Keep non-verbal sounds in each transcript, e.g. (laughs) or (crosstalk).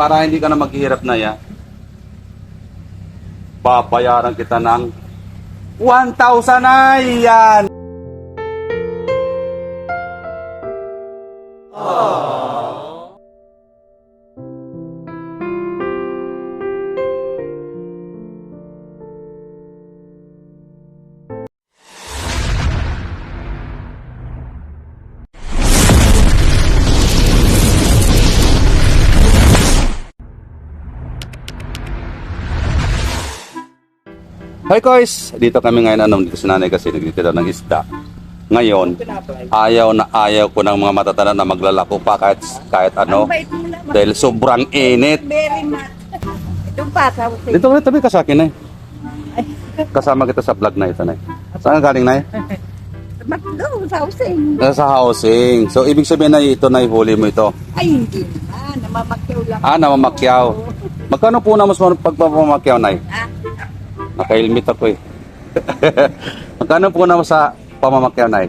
para hindi ka na maghihirap na ya, babayaran kita ng 1,000 na yan! Hi guys! Dito kami ngayon ano, dito si nanay kasi nagtitira ng isda. Ngayon, ayaw na ayaw ko ng mga matatanda na maglalako pa kahit, kahit ano. Dahil sobrang init. Very much. Ko sa'yo. Dito ulit tabi ka sa akin eh. Kasama kita sa vlog na ito na Saan ka galing na Ba't doon sa housing? Sa housing. So ibig sabihin na ito na huli mo ito. Ay, hindi naman. Namamakyaw lang. Ah, namamakyaw. Magkano po na mas pagpapamakyaw na Ah, Naka-helmet ako eh. (laughs) Magkano po na sa pamamakyaw na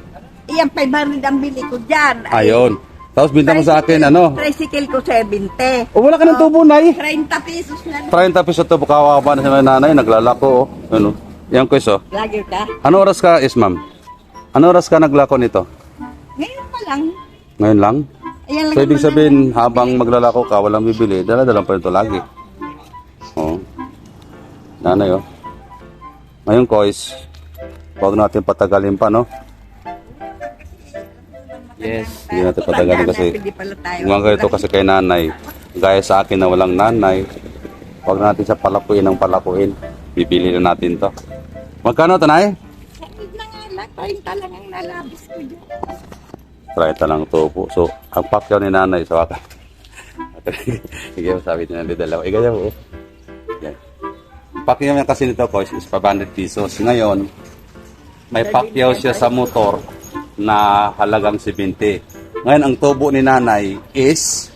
Iyan, 500 ang bili ko dyan. Ay, Ayun. Tapos binta mo sa akin ano. Tricycle ko 70. O wala ka ng tubo na 30 pesos na. 30 pesos to kawawa na si nanay, naglalako oh. Ano? Yan ko iso. Lagi ka? Ano oras ka, is ma'am? Ano oras ka naglako nito? Ngayon pa lang. Ngayon lang? Ayan lang So ibig naman sabihin, habang maglalako ka, walang bibili, dala-dala pa ito lagi. Oo. Nanay oh. Ngayon, kois, huwag natin patagalin pa, no? Yes. Hindi natin patagalin kasi Hindi pala tayo. Mga ganito kasi kay nanay, gaya sa akin na walang nanay, huwag natin siya palakuin ng palakuin. Bibili na natin to. Magkano to, nay? Sakit na nga lang. 30 lang ang nalabis ko dyan. 30 lang to po. So, ang pakyaw ni nanay sa wakas. (laughs) Sige, sabi niya nandito dalawa. Ikaw yan po. Yan. Pakyaw niya kasi nito, guys, is 500 pesos. Ngayon, may pakyaw siya sa motor na halagang 70. Ngayon, ang tubo ni nanay is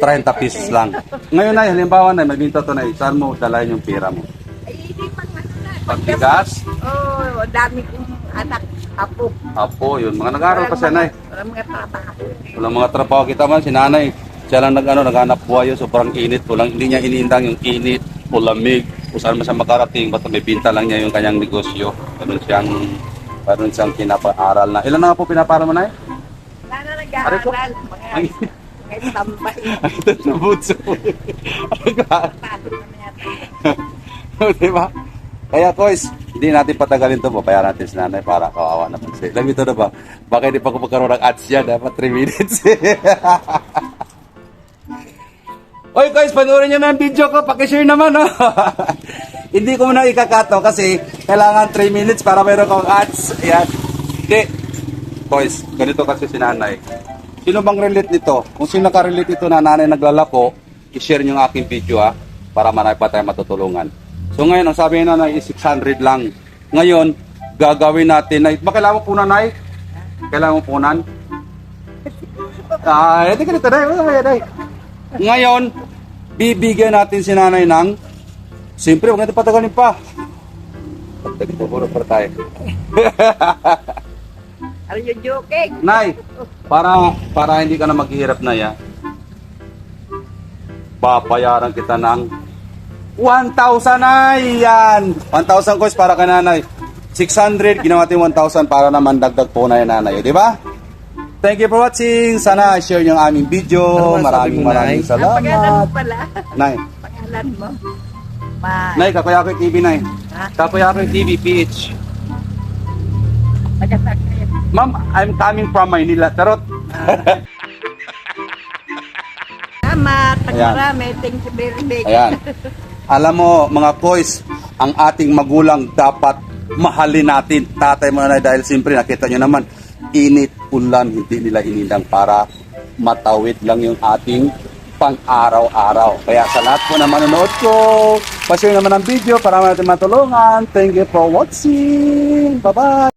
30 pesos lang. Ngayon, nay, halimbawa na, magbinta to na, saan mo dalayan yung pera mo? Na. Pagbigas? Oh, dami kong anak. Apo. Apo, yun. Mga nag-aaral pa siya, nay. Walang mga trabaho. Walang mga trabaho kita man, si nanay. Siya lang nag, ano, naghanap buhay yun, sobrang init. Walang, hindi niya iniindang yung init o lamig. Kung saan man siya makarating, basta may binta lang niya yung kanyang negosyo. Meron siyang, meron siyang pinapaaral na. Ilan na nga po pinapaaral mo na eh? Wala na nag-aaral. Mga, Ay, mga tambay. ay, ito sa butso. Diba? Kaya, Kois, hindi natin patagalin to. Papayaran natin si nanay para kawawa naman siya. Alam ito na ba? Baka hindi pa ko magkaroon ng ads yan. Dapat 3 minutes. (laughs) Oy guys, panoorin nyo na ang video ko. Pakishare naman, no? (laughs) Hindi ko muna ikakato kasi kailangan 3 minutes para meron kong ads. Ayan. Hindi. Boys, ganito kasi si nanay. Sino bang relate nito? Kung sino nakarelate ito na nanay naglalako, i-share nyo ang aking video ha, para marami pa tayo matutulungan. So ngayon, ang sabi ni nanay is 600 lang. Ngayon, gagawin natin na, ba kailangan mo punan, nay? Kailangan mo punan? Ah, hindi. Ay, nay. Ngayon, bibigyan natin si nanay ng, siyempre, huwag natin patagalin pa. Pagdating po muna para tayo. (laughs) Are you joking? Nay, para para hindi ka na maghihirap na ya, babayaran kita ng 1,000 na yan. 1,000 coins para kay nanay. 600, ginawa natin 1,000 para naman dagdag po na yung nanay. Di ba? Thank you for watching. Sana share yung aming video. Ano Maraming maraming Nay? Ang pangalan mo salamat. pala. Nay, Pangalan mo. Ma. Nay, Kakuya ko TV, Nay. Ha? Kakuya ko TV, PH. Kayo. Ma'am, I'm coming from Maynila. Tarot. (laughs) Salamat. Ayan. marami. Thank you very much. Ayan. (laughs) Alam mo, mga boys, ang ating magulang dapat mahalin natin tatay mo na dahil siyempre nakita nyo naman, init, ulan, hindi nila inindang para matawid lang yung ating pang-araw-araw. Kaya sa lahat po na manonood ko, pa-share naman ang video para natin matulungan. Thank you for watching. Bye-bye!